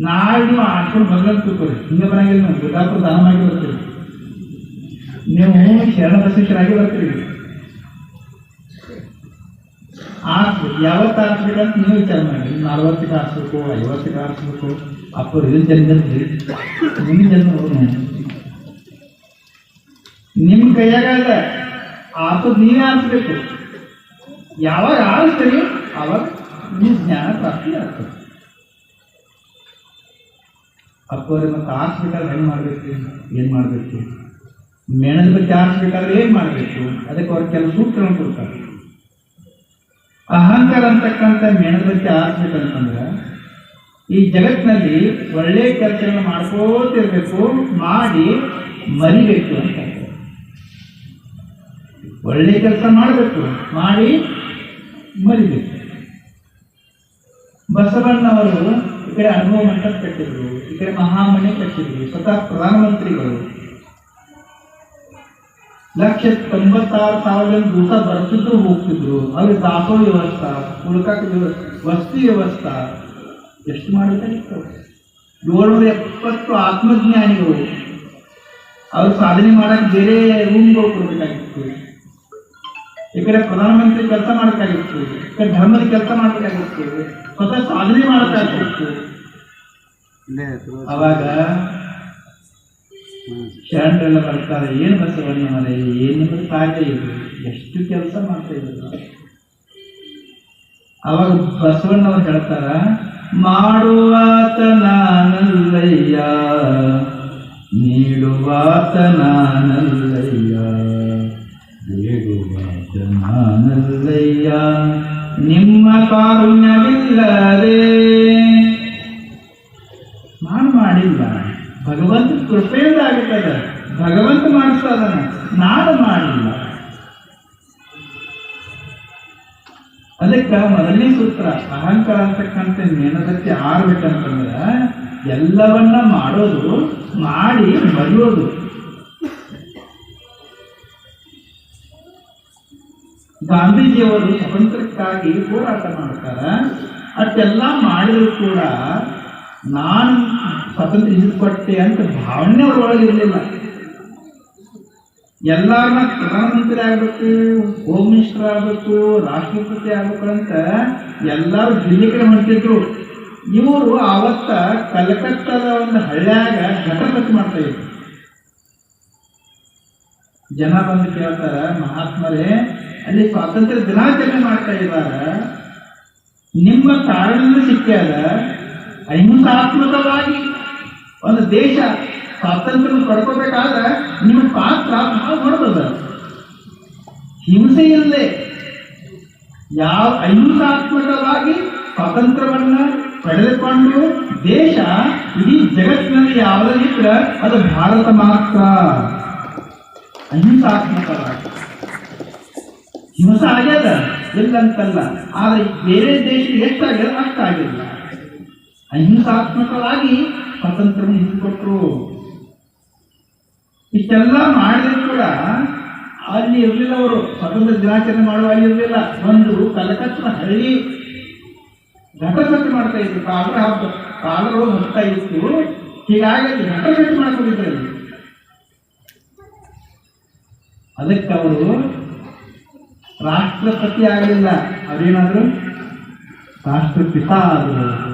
ನೀವು ಆಡ್ಕೊಂಡು ಬರ್ಲಂತ ತಿಳ್ಕೊರಿ ಹಿಂಗೆ ಬರಂಗಿಲ್ಲ ನಾವು. ದುರ್ಗಾಪುರ ದಾನ ಮಾಡಿ ಬರ್ತೀವಿ ನೀವು ಶರಣ ಬಸವೇಶ್ವರಾಗಿ ಬರ್ತೀರಿ. ಆರಿಸ್ಬೇಕು ಯಾವತ್ತು ಆರಿಸ್ಬೇಕಂತ ನೀವು ವಿಚಾರ ಮಾಡಿ. ನಲ್ವತ್ತಕ್ಕೆ ಆರಿಸ್ಬೇಕು ಐವತ್ತಕ್ಕೆ ಆರಿಸ್ಬೇಕು ಅಪ್ಪರು ಇದನ್ನ ಜನ್ಮದಲ್ಲಿ ನಿಮ್ಮ ಜನ್ಮ ನಿಮ್ಮ ನಿಮ್ಮ ಕೈಯಾಗಲ್ಲ ಆತದ್ ನೀವೇ ಆರಿಸ್ಬೇಕು. ಯಾವಾಗ ಆರಿಸ್ತೀರಿ? ಅವಾಗ ನೀವು ಜ್ಞಾನ ಪ್ರಾಪ್ತಿ ಆಗ್ತದೆ. ಅಪ್ಪವ್ರೆ ಮತ್ತು ಆರಿಸ್ಬೇಕಾದ್ರೆ ಹೆಂಗೆ ಮಾಡಬೇಕು ಏನು? ಮಾಡಬೇಕು? ಮೇಣದ ಬಗ್ಗೆ ಆರಿಸ್ಬೇಕಾದ್ರೆ ಏನು ಮಾಡಬೇಕು? ಅದಕ್ಕೆ ಅವ್ರು ಕೆಲವು ಸೂತ್ರಗಳನ್ನು ಕೊಡ್ತಾರೆ. ಅಹಂಕಾರ ಅಂತಕ್ಕಂಥ ಮೇಣದ ಬಗ್ಗೆ ಆರಿಸ್ಬೇಕಂತಂದ್ರೆ ಈ ಜಗತ್ತಿನಲ್ಲಿ ಒಳ್ಳೆ ಕೆಲಸಗಳನ್ನ ಮಾಡ್ಕೋತಿರ್ಬೇಕು ಮಾಡಿ ಮರಿಬೇಕು ಅಂತ. ಒಳ್ಳೆ ಕೆಲಸ ಮಾಡಬೇಕು, ಮಾಡಿ ಮರಿಬೇಕು. ಬಸವಣ್ಣವರು ಕಡೆ ಅನುಭವ ಮಂಟಪ ಕಟ್ಟಿದ್ರು ಈ ಕಡೆ ಮಹಾಮನೆ ಕಟ್ಟಿದ್ರು, ಸ್ವತಃ ಪ್ರಧಾನಮಂತ್ರಿಗಳು. ಲಕ್ಷ ತೊಂಬತ್ತಾರು ಸಾವಿರ ದಿವಸ ಬರ್ತಿದ್ರು ಹೋಗ್ತಿದ್ರು. ಅಲ್ಲಿ ದಾಸೋ ವ್ಯವಸ್ಥೆ ಉಳ್ಕಾಕ ವಸ್ತಿ ವ್ಯವಸ್ಥೆ. ಎಷ್ಟು ಮಾಡಬೇಕಾಗಿತ್ತು ಏಳ್ನೂರ ಎಪ್ಪತ್ತು ಆತ್ಮಜ್ಞಾನಿಗಳು. ಅವ್ರು ಸಾಧನೆ ಮಾಡಕ್ಕೆ ಬೇರೆ ರೂಮ್ಗಳು ಕೊಡಬೇಕಾಗಿತ್ತು. ಈ ಕಡೆ ಪ್ರಧಾನಮಂತ್ರಿ ಕೆಲಸ ಮಾಡಬೇಕಾಗಿತ್ತು. ಈ ಕಡೆ ಧರ್ಮದ ಕೆಲಸ ಮಾಡಬೇಕಾಗಿತ್ತು. ಸ್ವತಃ ಸಾಧನೆ ಮಾಡಬೇಕಾಗಿತ್ತು. ಅವಾಗ ಶರಣರೆಲ್ಲ ಬರ್ತಾರೆ ಏನು ಬಸವಣ್ಣ ಏನು ಏನಿದ್ರು ಕಾರ್ಯ ಇದ್ರು ಎಷ್ಟು ಕೆಲಸ ಮಾಡ್ತಾ ಇದ್ರು ಅವಾಗ ಬಸವಣ್ಣವ್ರು ಹೇಳ್ತಾರ ಮಾಡುವಾತ ನಾನಲ್ಲಯ್ಯ ನೀಡುವಾತ ನಾನಲ್ಲಯ್ಯ. ನಾನಲ್ಲಯ್ಯ ನಿಮ್ಮ ಕಾರುಣ್ಯವಿಲ್ಲದೆ. ನಾನು ಮಾಡಿಲ್ಲ. ಭಗವಂತ ಕೃಪೆಯಿಂದ ಆಗುತ್ತದೆ ಭಗವಂತ ಮಾಡಿಸ್ತದ ನಾನು ಮಾಡಿಲ್ಲ. ಅದಕ್ಕೆ ಮೊದಲನೇ ಸೂತ್ರ, ಅಹಂಕಾರ ಅಂತಕ್ಕಂಥ ಮೇಣದಕ್ಕೆ ಆರ್ಬೇಕಂತಂದ್ರೆ ಎಲ್ಲವನ್ನ ಮಾಡೋದು, ಮಾಡಿ ಮರೆಯೋದು. ಗಾಂಧೀಜಿಯವರು ಸ್ವತಂತ್ರಕ್ಕಾಗಿ ಹೋರಾಟ ಮಾಡ್ತಾರ. ಅಷ್ಟೆಲ್ಲ ಮಾಡಿದ್ರು ಕೂಡ ನಾನು ಸ್ವತಂತ್ರ ಹಿಡಿದುಕೊಟ್ಟೆ ಅಂತ ಭಾವನೆ ಅವ್ರ ಒಳಗಿರಲಿಲ್ಲ ಎಲ್ಲಾರನ್ನ ಪ್ರಧಾನಮಂತ್ರಿ ಆಗ್ಬೇಕು, ಹೋಮ್ ಮಿನಿಸ್ಟರ್ ಆಗ್ಬೇಕು, ರಾಷ್ಟ್ರಪತಿ ಆಗಬೇಕು ಅಂತ ಎಲ್ಲಾರು ದಿಲ್ಲಿ ಕಡೆ ಹೊಂಟಿದ್ರು. ಇವರು ಆವತ್ತ ಕಲ್ಕತ್ತಾದ ಒಂದು ಹಳ್ಳ್ಯಾಗ ಘಟಪತಿ ಮಾಡ್ತಾ ಇದ್ರು. ಜನ ಬಂದು ಕೇಳ್ತಾರ, ಮಹಾತ್ಮರೇ, ಅಲ್ಲಿ ಸ್ವಾತಂತ್ರ್ಯ ದಿನಾಚರಣೆ ಮಾಡ್ತಾ ಇದ್ದಾರ. ನಿಮ್ಮ ಕಾರಣದಿಂದ ಸಿಕ್ಕ್ಯಾದ ಅಹಿಂಸಾತ್ಮಕವಾಗಿ ಒಂದು ದೇಶ ಸ್ವಾತಂತ್ರ್ಯ ಪಡ್ಕೋಬೇಕಾದ್ರೆ ನಿಮ್ಮ ಪಾತ್ರ ಬಹಳ ದೊಡ್ಡದ ಹಿಂಸೆ ಇಲ್ಲದೆ ಯಾವ ಅಹಿಂಸಾತ್ಮಕವಾಗಿ ಸ್ವಾತಂತ್ರ್ಯವನ್ನ ಪಡೆದುಕೊಂಡು ದೇಶ ಇಡೀ ಜಗತ್ತಿನಲ್ಲಿ ಯಾವುದಿದ್ರೆ ಅದು ಭಾರತ ಮಾತ್ರ. ಅಹಿಂಸಾತ್ಮಕವಾಗಿ ಹಿಂಸ ಆಗ್ಯದ ಇಲ್ಲಂತಲ್ಲ ಆದ್ರೆ ಬೇರೆ ದೇಶ ಎಷ್ಟಾಗ್ಯದ ಅಷ್ಟಾಗಿಲ್ಲ ಅಹಿಂಸಾತ್ಮಕವಾಗಿ ಸ್ವಾತಂತ್ರ್ಯವನ್ನು ಹಿಂದಿಕೊಟ್ರು ಇಷ್ಟೆಲ್ಲ ಮಾಡಿದ್ರು ಕೂಡ ಅಲ್ಲಿ ಇರಲಿಲ್ಲ ಅವರು ಸ್ವತಂತ್ರ ದಿನಾಚರಣೆ ಮಾಡುವ ಅಲ್ಲಿ ಇರಲಿಲ್ಲ ಒಂದು ಹಳ್ಳಿ ಘಟಸತಿ ಮಾಡ್ತಾ ಇದ್ರು ಕಾಲರ ಹಬ್ಬ ಕಾಲರು ಹೋಗ್ತಾ ಇತ್ತು. ಹೀಗಾಗಿ ಮಾಡ್ಕೊಂಡಿದ್ರು ಅಲ್ಲಿ ಅದಕ್ಕೆ ಅವರು ರಾಷ್ಟ್ರಪತಿ ಆಗಲಿಲ್ಲ. ಅವರೇನಾದರು? ರಾಷ್ಟ್ರಪಿತ ಆದರು.